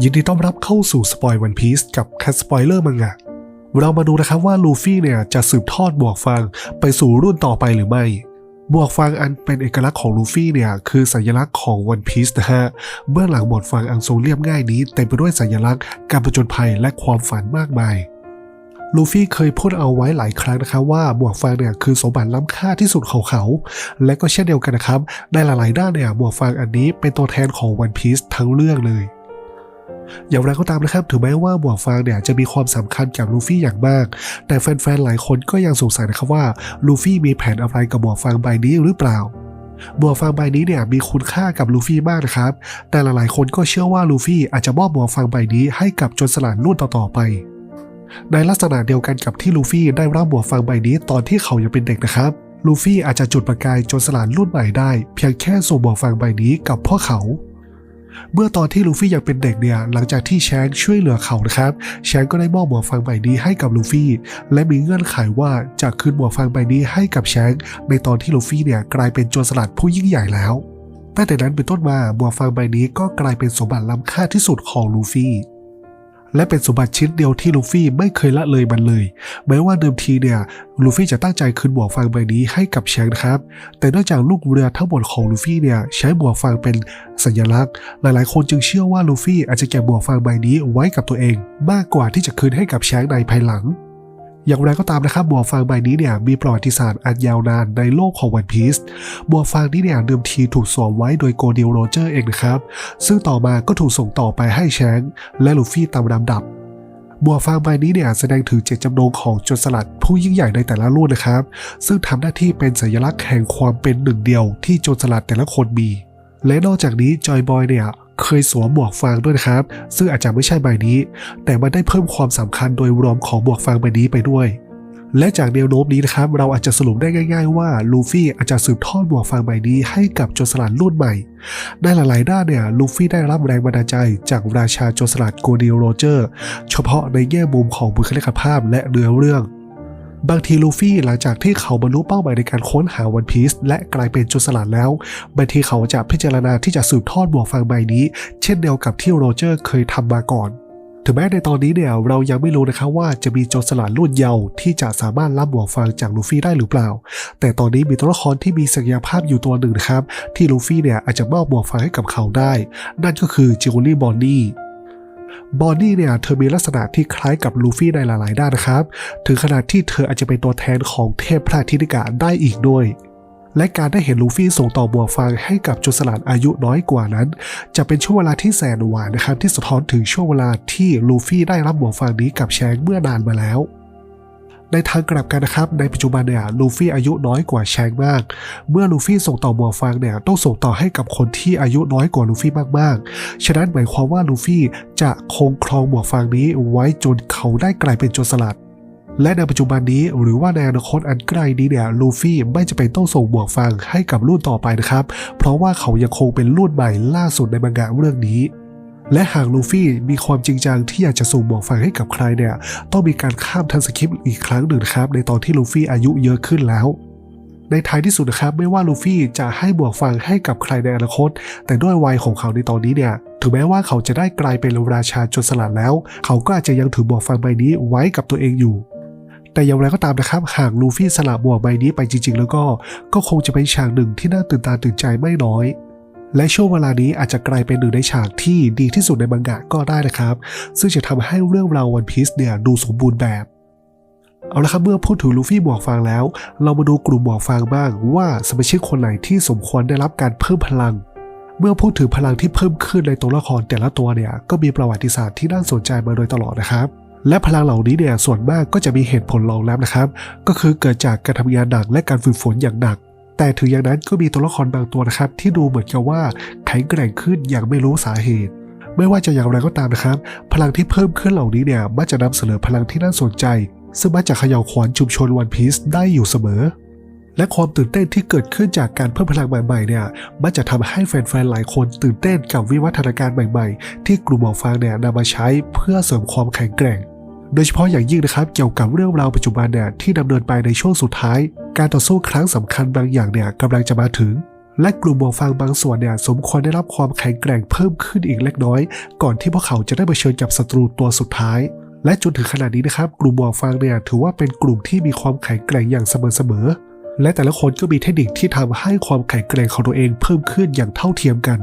ยินดีต้อนรับเข้าสู่สปอยวันพีซกับแคสสปอยเลอร์มังงะ เรามาดูนะครับว่าลูฟี่เนี่ยจะสืบทอดบวกฟางไปสู่รุ่นต่อไปหรือไม่ บวกฟางอันเป็นเอกลักษณ์ของลูฟี่เนี่ยคือสัญลักษณ์ของวันพีซนะฮะ เบื้องหลังบทฟางอังทรงเรียบง่ายนี้เต็มไปด้วยสัญลักษณ์การประจนภัยและความฝันมากมาย ลูฟี่เคยพูดเอาไว้หลายครั้งนะครับว่าบวกฟางเนี่ยคือสมบัติล้ำค่าที่สุดของเขา และก็เช่นเดียวกันนะครับในหลายๆด้านเนี่ยบวกฟางอันนี้เป็นตัวแทนของวันพีซทั้งเรื่องเลย อย่างไรก็ตามนะครับ ถึงแม้ว่าบวกฟางเนี่ยจะมีความสำคัญกับลูฟี่อย่างมาก แต่แฟนๆ หลายคนก็ยังสงสัยนะครับว่าลูฟี่มีแผนอะไรกับบวกฟางใบนี้หรือเปล่าบวกฟางใบนี้เนี่ยมีคุณค่ากับลูฟี่มากนะครับ แต่หลายๆ คนก็เชื่อว่าลูฟี่อาจจะมอบบวกฟางใบนี้ให้กับโจนสลัดรุ่นต่อๆไป ในลักษณะเดียวกันกับที่ลูฟี่ได้รับบวกฟางใบนี้ตอนที่เขายังเป็นเด็กนะครับ ลูฟี่อาจจะจุดประกายโจนสลัดรุ่นใหม่ได้ เพียงแค่ส่งบวกฟางใบนี้กับพ่อเขา เมื่อตอนที่ลูฟี่ยังเป็นเด็กเนี่ยหลังจากที่แชงช่วยเหลือเขานะครับแชงก็ได้มอบหมวกฟางใบนี้ให้กับลูฟี่ และมีเงื่อนไขว่าจะคืนหมวกฟางใบนี้ให้กับแชงในตอนที่ลูฟี่เนี่ยกลายเป็นโจรสลัดผู้ยิ่งใหญ่แล้วตั้งแต่นั้นเป็นต้นมาหมวกฟางใบนี้ก็กลายเป็นสมบัติล้ำค่าที่สุดของลูฟี่ และเป็นสมบัติชิ้นเดียวที่ลูฟี่ไม่เคยละเลยมันเลย แม้ว่าเดิมทีเนี่ยลูฟี่จะตั้งใจคืนหมวกฟางใบนี้ให้กับแชงนะครับ แต่เนื่องจากลูกเรือทั้งหมดของลูฟี่เนี่ยใช้หมวกฟางเป็นสัญลักษณ์ หลายๆ คนจึงเชื่อว่าลูฟี่อาจจะเก็บหมวกฟางใบนี้ไว้กับตัวเอง มากกว่าที่จะคืนให้กับแชงในภายหลัง อย่างไรก็ตามนะครับหมวฟางใบนี้เนี่ยมีประวัติศาสตร์อันยาวนานในโลกของวันพีซหมวฟางนี้เนี่ยเดิมทีถูกสวมไว้โดยโกดิลโรเจอร์เองนะครับ ซึ่งต่อมาก็ถูกส่งต่อไปให้แชงและลูฟี่ตามลำดับบัวฟางใบนี้เนี่ยแสดงถึงเจตจำนงของโจรสลัดผู้ยิ่งใหญ่ในแต่ละรุ่นนะครับ ซึ่งทำหน้าที่เป็นสัญลักษณ์แห่งความเป็นหนึ่งเดียวที่โจรสลัดแต่ละคนมี และนอกจากนี้จอยบอยเนี่ย เคยสวมหมวกฟางด้วยนะครับ ซึ่งอาจจะไม่ใช่ใบนี้ แต่มันได้เพิ่มความสำคัญโดยรวมของหมวกฟางใบนี้ไปด้วย และจากแนวโน้มนี้นะครับ เราอาจจะสรุปได้ง่าย ๆ ว่าลูฟี่อาจจะสืบทอดหมวกฟางใบนี้ให้กับโจรสลัดรุ่นใหม่ ในหลายๆ ด้านเนี่ยลูฟี่ได้รับแรงบันดาลใจจากราชาโจรสลัดโกดิโรเจอร์ เฉพาะในแง่มุมของบุคลิกภาพและเนื้อเรื่อง บางทีลูฟี่หลังจากที่เขาบรรลุเป้าหมายในการค้นหาวันพีซและกลายเป็นโจรสลัดแล้ว บางทีเขาจะพิจารณาที่จะสืบทอดบวกฟางใบนี้ เช่นเดียวกับที่โรเจอร์เคยทำมาก่อน ถึงแม้ในตอนนี้เนี่ยเรายังไม่รู้นะครับว่าจะมีโจรสลัดรุ่นเยาว์ที่จะสามารถรับบวกฟางจากลูฟี่ได้หรือเปล่า แต่ตอนนี้มีตัวละครที่มีศักยภาพอยู่ตัวหนึ่งนะครับ ที่ลูฟี่เนี่ยอาจจะมอบบวกฟางให้กับเขาได้ นั่นก็คือจิโอลี่บอนนี่ บอนนี่เนี่ยเธอมีลักษณะที่คล้ายกับลูฟี่ในหลายๆ ด้านนะครับ ถึงขนาดที่เธออาจจะเป็นตัวแทนของเทพพระธินิกาได้อีกด้วย และการได้เห็นลูฟี่ส่งต่อบัวฟางให้กับโจรสลัดอายุน้อยกว่านั้น จะเป็นช่วงเวลาที่แสนหวานนะครับที่สะท้อนถึงช่วงเวลาที่ลูฟี่ได้รับบัวฟางนี้กับแชงเมื่อนานมาแล้ว ในทางกลับกันนะครับ ในปัจจุบันเนี่ยลูฟี่อายุน้อยกว่าแชงมาก เมื่อลูฟี่ส่งต่อบวกฟางเนี่ยต้องส่งต่อให้กับคนที่อายุน้อยกว่าลูฟี่มากๆ ฉะนั้นหมายความว่าลูฟี่จะคงครองบวกฟางนี้ไว้จนเขาได้กลายเป็นโจรสลัดและในปัจจุบันนี้หรือว่าในอนาคตอันใกล้นี้เนี่ยลูฟี่ไม่จะเป็นต้องส่งบวกฟางให้กับรุ่นต่อไปนะครับ เพราะว่าเขายังคงเป็นรุ่นใหม่ล่าสุดในมังงะเรื่องนี้ และหากลูฟี่มีความจริงจังที่อยากจะส่งบวกฟางให้กับใครเนี่ย ต้องมีการข้ามทันสคริปต์อีกครั้งหนึ่งครับ ในตอนที่ลูฟี่อายุเยอะขึ้นแล้ว ในท้ายที่สุดนะครับ ไม่ว่าลูฟี่จะให้บวกฟางให้กับใครในอนาคต แต่ด้วยวัยของเขาในตอนนี้เนี่ย ถึงแม้ว่าเขาจะได้กลายเป็นราชาจรสลัดแล้ว เขาก็อาจจะยังถือบวกฟางใบนี้ไว้กับตัวเองอยู่แต่อย่างไรก็ตามนะครับ หากลูฟี่สละบวกใบนี้ไปจริง ๆ แล้วก็ ก็คงจะเป็นฉากหนึ่งที่น่าตื่นตาตื่นใจไม่น้อย และช่วงเวลานี้อาจจะกลายเป็นหนึ่งในฉากที่ดีที่สุดในมังงะก็ได้นะครับ ซึ่งจะทำให้เรื่องราววันพีซเนี่ยดูสมบูรณ์แบบ เอาละครับเมื่อพูดถึงลูฟี่บวกฟางแล้ว เรามาดูกลุ่มบวกฟางบ้างว่าสมาชิกคนไหนที่สมควรได้รับการเพิ่มพลังเมื่อพูดถึงพลังที่เพิ่มขึ้นในตัวละครแต่ละตัวเนี่ยก็มีประวัติศาสตร์ที่น่าสนใจมาโดยตลอดนะครับ และพลังเหล่านี้เนี่ยส่วนมากก็จะมีเหตุผลรองรับนะครับ ก็คือเกิดจากการทำงานหนักและการฝึกฝนอย่างหนัก แต่ถึงอย่างนั้นก็มีตัวละครบางตัวนะครับ ที่ดูเหมือนกับว่าแข็งแกร่งขึ้นอย่างไม่รู้สาเหตุไม่ว่าจะอย่างไรก็ตามนะครับ พลังที่เพิ่มขึ้นเหล่านี้เนี่ยมักจะนำเสนอพลังที่น่าสนใจ ซึ่งมักจะเขย่าขวัญชุมชนวันพีซได้อยู่เสมอ และความตื่นเต้นที่เกิดขึ้นจากการเพิ่มพลังใหม่ๆเนี่ยมักจะทำให้แฟนๆหลายคนตื่นเต้นกับวิวัฒนาการใหม่ๆ ที่กลุ่มหมอฟางเนี่ยนำมาใช้เพื่อเสริมความแข็งแกร่ง โดยเฉพาะอย่างยิ่งนะครับเกี่ยวกับเรื่องราวปัจจุบันเนี่ยที่ดำเนินไปในช่วงสุดท้าย การต่อสู้ครั้งสำคัญบางอย่างเนี่ยกำลังจะมาถึง และกลุ่มหมวกฟางบางส่วนเนี่ยสมควรได้รับความแข็งแกร่งเพิ่มขึ้นอีกเล็กน้อย ก่อนที่พวกเขาจะได้เผชิญกับศัตรูตัวสุดท้าย และจนถึงขนาดนี้นะครับกลุ่มหมวกฟางเนี่ยถือว่าเป็นกลุ่มที่มีความแข็งแกร่งอย่างเสมอๆและแต่ละคนก็มีเทคนิคที่ทำให้ความแข็งแกร่งของตัวเองเพิ่มขึ้นอย่างเท่าเทียมกัน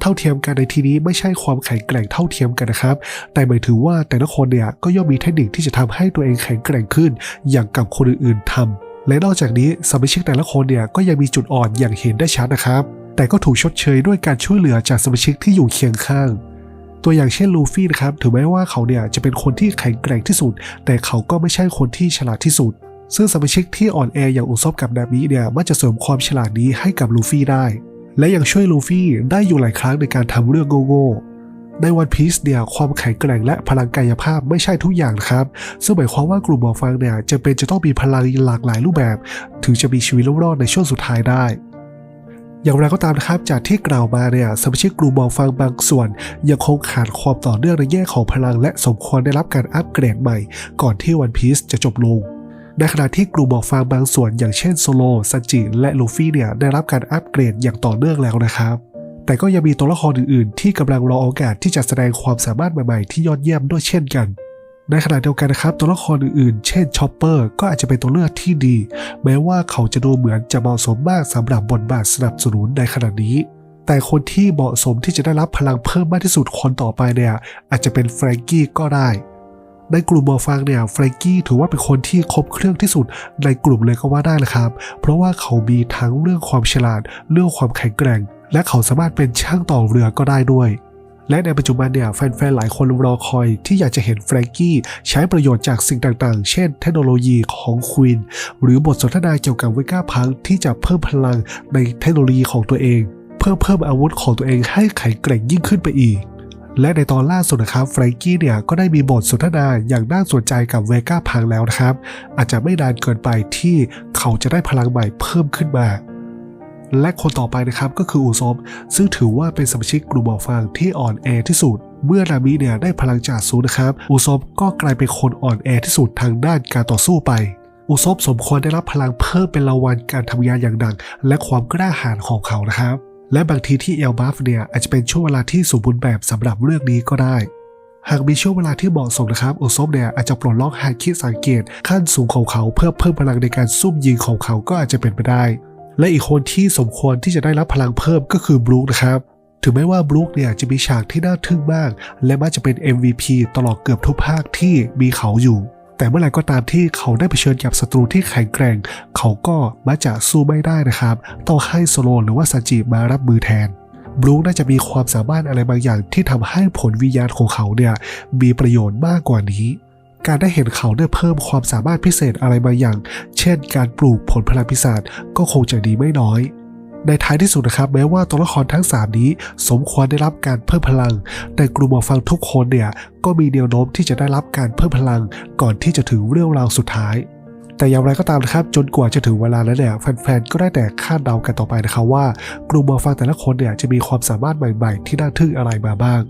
เท่าเทียมกันในที่นี้ไม่ใช่ความแข็งแกร่งเท่าเทียมกันนะครับ แต่หมายถึงว่าแต่ละคนเนี่ยก็ย่อมมีเทคนิคที่จะทำให้ตัวเองแข็งแกร่งขึ้น อย่างกับคนอื่นๆทำและนอกจากนี้สมาชิกแต่ละคนเนี่ยก็ยังมีจุดอ่อนอย่างเห็นได้ชัดนะครับ แต่ก็ถูกชดเชยด้วยการช่วยเหลือจากสมาชิกที่อยู่เคียงข้างตัวอย่างเช่นลูฟี่นะครับถึงแม้ว่าเขาเนี่ยจะเป็นคนที่แข็งแกร่งที่สุด แต่เขาก็ไม่ใช่คนที่ฉลาดที่สุด ซึ่งสมาชิกที่อ่อนแออย่างอุซบกับนามิเนี่ยมักจะเสริมความฉลาดนี้ให้กับลูฟี่ได้ และยังช่วยลูฟี่ได้อยู่หลายครั้งในการทำเรื่องโง่ๆในวันพีซเนี่ยความแข็งแกร่งและพลังกายภาพไม่ใช่ทุกอย่างนะครับซึ่งหมายความว่ากลุ่มหมอฟังเนี่ยจะเป็นจะต้องมีพลังหลากหลายรูปแบบ ถึงจะมีชีวิตรอดในช่วงสุดท้ายได้อย่างไรก็ตามนะครับจากที่กล่าวมาเนี่ยสมาชิกกลุ่มหมอฟังบางส่วน ยังคงขาดความต่อเนื่องในแง่ของพลังและสมควรได้รับการอัปเกรดใหม่ ก่อนที่วันพีซจะจบลง ในขณะที่กลุ่มหมอกฟางบางส่วนอย่างเช่นโซโลซันจิและลูฟี่เนี่ยได้รับการอัปเกรดอย่างต่อเนื่องแล้วนะครับ แต่ก็ยังมีตัวละครอื่นๆ ที่กำลังรอโอกาสที่จะแสดงความสามารถใหม่ๆที่ยอดเยี่ยมด้วยเช่นกัน ในขณะเดียวกันนะครับ ตัวละครอื่นๆ เช่นชอปเปอร์ก็อาจจะเป็นตัวเลือกที่ดี แม้ว่าเขาจะดูเหมือนจะเหมาะสมมากสำหรับบทบาทสนับสนุนในขณะนี้ แต่คนที่เหมาะสมที่จะได้รับพลังเพิ่มมากที่สุดคนต่อไปเนี่ยอาจจะเป็นแฟรงกี้ก็ได้ ในกลุ่มหมอฟังเนี่ยแฟรงกี้ถือว่าเป็นคนที่ครบเครื่องที่สุดในกลุ่มเลยก็ว่าได้เลยครับ เพราะว่าเขามีทั้งเรื่องความฉลาด เรื่องความแข็งแกร่ง และเขาสามารถเป็นช่างต่อเรือก็ได้ด้วยและในปัจจุบันเนี่ยแฟนๆ หลายคนรอคอยที่อยากจะเห็นแฟรงกี้ใช้ประโยชน์จากสิ่งต่างๆ เช่นเทคโนโลยีของควีนหรือบทสนทนาเกี่ยวกับเวก้าพังที่จะเพิ่มพลังในเทคโนโลยีของตัวเอง เพื่อเพิ่มอาวุธของตัวเองให้แข็งแกร่งยิ่งขึ้นไปอีก และในตอนล่าสุดนะครับแฟรงกี้เนี่ยก็ได้มีบทสนทนาอย่างน่าสนใจกับเวก้าพังแล้วนะครับ อาจจะไม่นานเกินไปที่เขาจะได้พลังใหม่เพิ่มขึ้นมา และคนต่อไปนะครับก็คืออูซบซึ่งถือว่าเป็นสมาชิกกลุ่มหมอฟางที่อ่อนแอที่สุด เมื่อนามิเนี่ยได้พลังจากซูนะครับอูซบก็กลายเป็นคนอ่อนแอที่สุดทางด้านการต่อสู้ไปอุซบสมควรได้รับพลังเพิ่มเป็นรางวัลการทำงานอย่างดัง และความกล้าหาญของเขานะครับ และบางทีที่เอลบัฟเนี่ยอาจจะเป็นช่วงเวลาที่สมบูรณ์แบบสำหรับเรื่องนี้ก็ได้ หากมีช่วงเวลาที่เหมาะสมนะครับอุซบเนี่ยอาจจะปลดล็อกฮาคิสังเกตขั้นสูงของเขาเพื่อเพิ่มพลังในการซุ่มยิงของเขาก็อาจจะเป็นไปได้ และอีกคนที่สมควรที่จะได้รับพลังเพิ่มก็คือบรูคนะครับถึงแม้ว่าบรูคเนี่ยจะมีฉากที่น่าทึ่งมาก และมักจะเป็น MVP ตลอดเกือบทุกภาคที่มีเขาอยู่ แต่เมื่อไหร่ก็ตามที่เขาได้เผชิญกับศัตรูที่แข็งแกร่ง เขาก็มักจะสู้ไม่ได้นะครับ ต้องให้โซโลหรือว่าซาจิมารับมือแทนบรูคน่าจะมีความสามารถอะไรบางอย่างที่ทำให้ผลวิญญาณของเขาเนี่ยมีประโยชน์มากกว่านี้ การได้เห็นเขาได้เพิ่มความสามารถพิเศษอะไรบางอย่าง เช่น การปลูกผลพลังพิศาจก็คงจะดีไม่น้อย ในท้ายที่สุดนะครับแม้ว่าตัวละครทั้ง 3 นี้ สมควรได้รับการเพิ่มพลัง แต่กลุ่มหมอฟังทุกคนเนี่ยก็มีแนวโน้มที่จะได้รับการเพิ่มพลัง ก่อนที่จะถึงเรื่องราวสุดท้าย แต่อย่างไรก็ตามนะครับ จนกว่าจะถึงเวลาแล้วเนี่ยแฟนๆก็ได้แต่คาดเดากันต่อไปนะครับว่ากลุ่มหมอฟังแต่ละคนเนี่ยจะมีความสามารถใหม่ๆ ที่น่าทึ่งอะไรมาบ้าง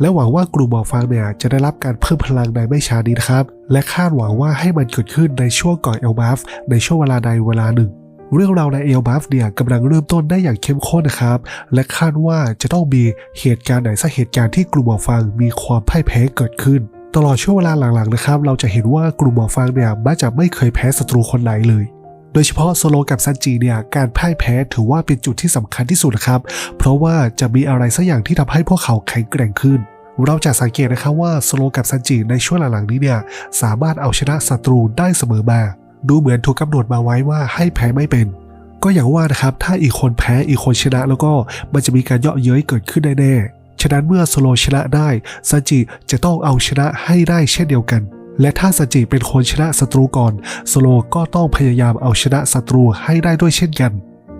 และหวังว่ากลุ่มหมอฟังเนี่ยจะได้รับการเพิ่มพลังในไม่ช้านี้นะครับ และคาดหวังว่าให้มันเกิดขึ้นในช่วงก่อนเอลบัฟในช่วงเวลาใดเวลาหนึ่ง เรื่องราวในเอลบัฟเนี่ยกำลังเริ่มต้นได้อย่างเข้มข้นนะครับ และคาดว่าจะต้องมีเหตุการณ์ไหนสักเหตุการณ์ที่กลุ่มหมอฟังมีความพ่ายแพ้เกิดขึ้น ตลอดช่วงเวลาหลังๆนะครับ เราจะเห็นว่ากลุ่มหมอฟังเนี่ยมักจะไม่เคยแพ้ศัตรูคนไหนเลย โดยเฉพาะโซโลกับซันจิเนี่ยการพ่ายแพ้ถือว่าเป็นจุดที่สำคัญที่สุดนะครับ เพราะว่าจะมีอะไรสักอย่างที่ทำให้พวกเขาแข็งแกร่งขึ้นเราจะสังเกตนะครับว่าโซโลกับซันจิในช่วงหลังๆนี้เนี่ยสามารถเอาชนะศัตรูได้เสมอมา ดูเหมือนถูกกำหนดมาไว้ว่าให้แพ้ไม่เป็น ก็อย่างว่านะครับ ถ้าอีกคนแพ้อีกคนชนะแล้วก็มันจะมีการเยาะเย้ยเกิดขึ้นแน่ๆ ฉะนั้นเมื่อโซโลชนะได้ซันจิจะต้องเอาชนะให้ได้เช่นเดียวกัน และถ้าซันจิเป็นคนชนะศัตรูก่อนโซโลก็ต้องพยายามเอาชนะศัตรูให้ได้ด้วยเช่นกัน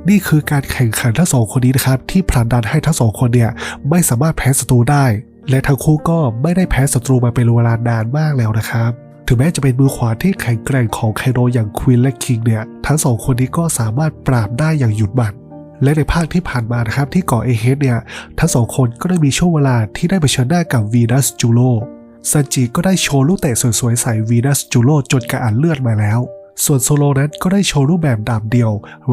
นี่คือการแข่งขันทั้งสองคนนี้นะครับ ที่ผลักดันให้ทั้งสองคนเนี่ยไม่สามารถแพ้ศัตรูได้ และทั้งคู่ก็ไม่ได้แพ้ศัตรูมาเป็นเวลานานมากแล้วนะครับ ถึงแม้จะเป็นมือขวาที่แข็งแกร่งของไคโนอย่างควีนและคิงเนี่ย ทั้งสองคนนี้ก็สามารถปราบได้อย่างหยุดหมัดและในภาคที่ผ่านมานะครับที่เกาะเอเฮดเนี่ย ทั้งสองคนก็ได้มีช่วงเวลาที่ได้เผชิญหน้ากับวีนัสจูโลซันจิก็ได้โชว์ลูกเตะสวยๆใส่วีนัสจูโลจนกระอันเลือดมาแล้ว ส่วนโซโลนั้นก็ได้โชว์รูปแบบดาบเดียว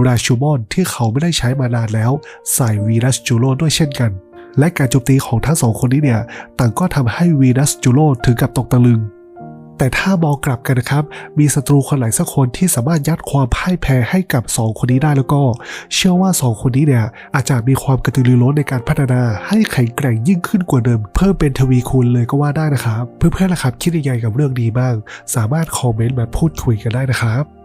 ราชูมอนที่เขาไม่ได้ใช้มานานแล้ว ใส่วีนัสจูโรด้วยเช่นกัน และการโจมตีของทั้งสองคนนี้เนี่ย ต่างก็ทำให้วีนัสจูโรถึงกับตกตะลึง แต่ถ้ามองกลับกันนะครับ มีศัตรูคนไหนสักคนที่สามารถยัดความพ่ายแพ้ให้กับ 2 คนนี้ได้แล้วก็ เชื่อว่า 2 คนนี้เนี่ยอาจจะมีความกระตือรือร้นในการพัฒนาให้แข็งแกร่งยิ่งขึ้นกว่าเดิม เพิ่มเป็นทวีคูณเลยก็ว่าได้นะครับ เพื่อนๆล่ะครับคิดยังไงกับเรื่องนี้บ้าง สามารถคอมเมนต์มาพูดคุยกันได้นะครับ